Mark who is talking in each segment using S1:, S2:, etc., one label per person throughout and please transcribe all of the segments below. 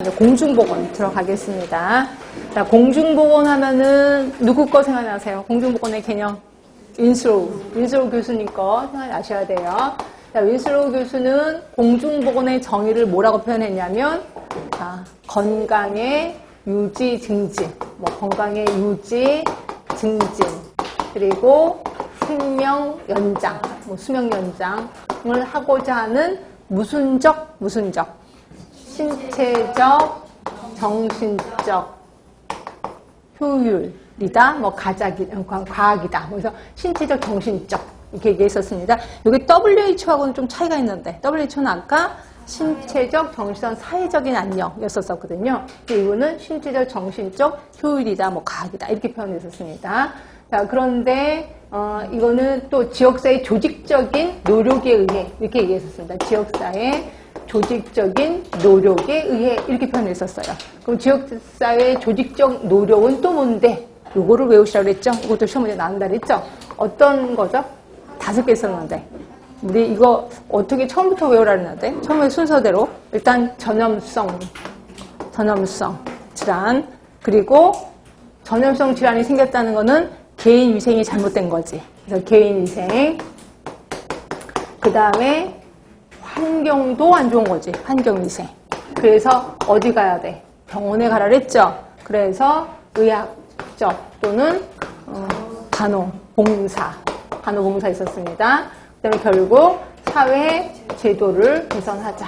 S1: 이제 공중보건 들어가겠습니다. 자, 공중보건 하면은 누구 거 생각나세요? 공중보건의 개념. 윈스로우. 윈스로우 교수님 거 생각나셔야 돼요. 자, 윈스로우 교수는 공중보건의 정의를 뭐라고 표현했냐면, 자, 건강의 유지, 증진. 뭐, 건강의 유지, 증진. 그리고 생명 연장, 뭐, 수명 연장을 하고자 하는 무슨적, 무슨적. 신체적, 정신적 효율이다, 뭐 가작이, 과- 과학이다. 그래서 신체적, 정신적 이렇게 얘기했었습니다. 여기 WHO하고는 좀 차이가 있는데 WHO는 아까 신체적, 정신적, 사회적인 안녕이었었거든요. 이거는 신체적, 정신적 효율이다, 뭐 과학이다 이렇게 표현했었습니다. 자 그런데 어, 이거는 또 지역사회 조직적인 노력에 의해 이렇게 얘기했었습니다. 지역사회 조직적인 노력에 의해 이렇게 표현했었어요. 그럼 지역사회 조직적 노력은 또 뭔데? 요거를 외우시라고 그랬죠? 이것도 시험 문제 나온다 그랬죠? 어떤 거죠? 다섯 개 썼는데. 우리 이거 어떻게 처음부터 외우라 그랬는데? 처음에 순서대로. 일단 전염성, 전염성 질환. 그리고 전염성 질환이 생겼다는 거는 개인 위생이 잘못된 거지. 그래서 개인 위생. 그 다음에 환경도 안 좋은 거지. 환경위생. 그래서 어디 가야 돼? 병원에 가라 그랬죠? 그래서 의학적 또는 어, 간호봉사. 간호봉사 있었습니다. 그 다음에 결국 사회 제도를 개선하자.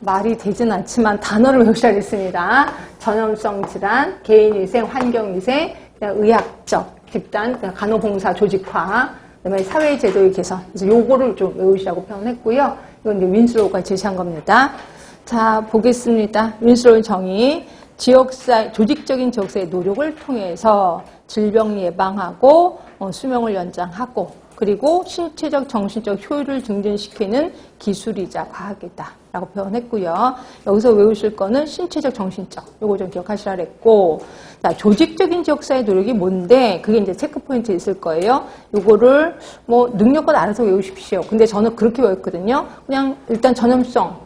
S1: 말이 되진 않지만 단어를 외우셔야 겠습니다. 전염성 질환, 개인위생, 환경위생, 그다음에 의학적, 집단, 그다음에 간호봉사 조직화, 그다음에 사회 제도의 개선. 그래서 요거를 좀 외우시라고 표현했고요. 이건 이제 윈슬로우가 제시한 겁니다. 자, 보겠습니다. 윈슬로우 정의. 지역사, 조직적인 지역사의 노력을 통해서 질병 예방하고 어, 수명을 연장하고 그리고 신체적, 정신적 효율을 증진시키는 기술이자 과학이다. 라고 표현했고요. 여기서 외우실 거는 신체적, 정신적. 요거 좀 기억하시라 그랬고. 자, 조직적인 지역사회 노력이 뭔데? 그게 이제 체크 포인트 있을 거예요. 요거를 뭐 능력껏 알아서 외우십시오. 근데 저는 그렇게 외웠거든요. 그냥 일단 전염성.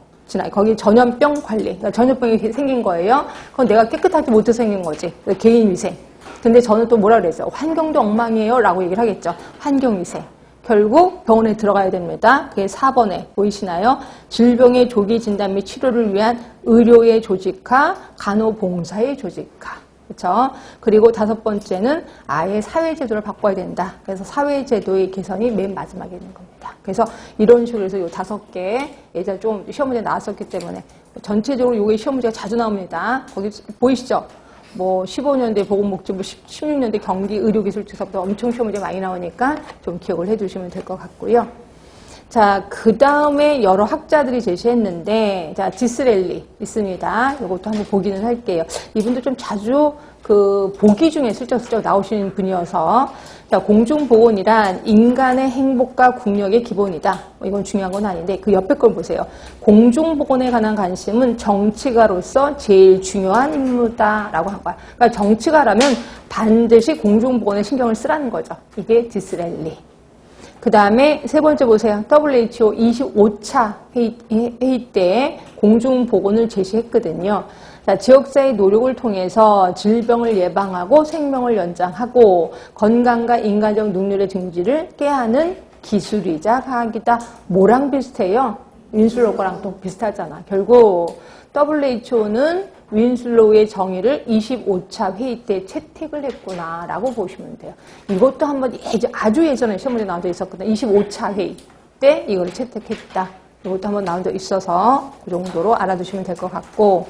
S1: 거기 전염병 관리. 그러니까 전염병이 생긴 거예요. 그건 내가 깨끗하지 못해서 생긴 거지. 개인 위생. 근데 저는 또 뭐라 그랬어요? 환경도 엉망이에요. 라고 얘기를 하겠죠. 환경위생. 결국 병원에 들어가야 됩니다. 그게 4번에 보이시나요? 질병의 조기 진단 및 치료를 위한 의료의 조직화, 간호봉사의 조직화. 그렇죠? 그리고 다섯 번째는 아예 사회제도를 바꿔야 된다. 그래서 사회제도의 개선이 맨 마지막에 있는 겁니다. 그래서 이런 식으로 해서 요 다섯 개 예전에 좀 시험 문제 나왔었기 때문에 전체적으로 요게 시험 문제가 자주 나옵니다. 거기 보이시죠? 뭐 15년대 보건복지부, 16년대 경기 의료기술투사부터 엄청 시험 문제 많이 나오니까 좀 기억을 해두시면 될 것 같고요. 자, 그 다음에 여러 학자들이 제시했는데, 자, 디스렐리 있습니다. 이것도 한번 보기는 할게요. 이분도 좀 자주 그 보기 중에 슬쩍슬쩍 나오시는 분이어서, 자, 공중보건이란 인간의 행복과 국력의 기본이다. 뭐 이건 중요한 건 아닌데, 그 옆에 걸 보세요. 공중보건에 관한 관심은 정치가로서 제일 중요한 임무다. 라고 한 거야. 그러니까 정치가라면 반드시 공중보건에 신경을 쓰라는 거죠. 이게 디스렐리. 그 다음에 세 번째 보세요. WHO 25차 회의, 회의 때 공중보건을 제시했거든요. 자, 지역사회 노력을 통해서 질병을 예방하고 생명을 연장하고 건강과 인간적 능률의 증지를 깨하는 기술이자 과학이다. 뭐랑 비슷해요? 윈슬로우 거랑 또 비슷하잖아. 결국 WHO는 윈슬로우의 정의를 25차 회의 때 채택을 했구나라고 보시면 돼요. 이것도 한번 예전, 아주 예전에 시험 문제 나온 적 있었거든요. 25차 회의 때 이걸 채택했다. 이것도 한번 나온 적 있어서 그 정도로 알아두시면 될 것 같고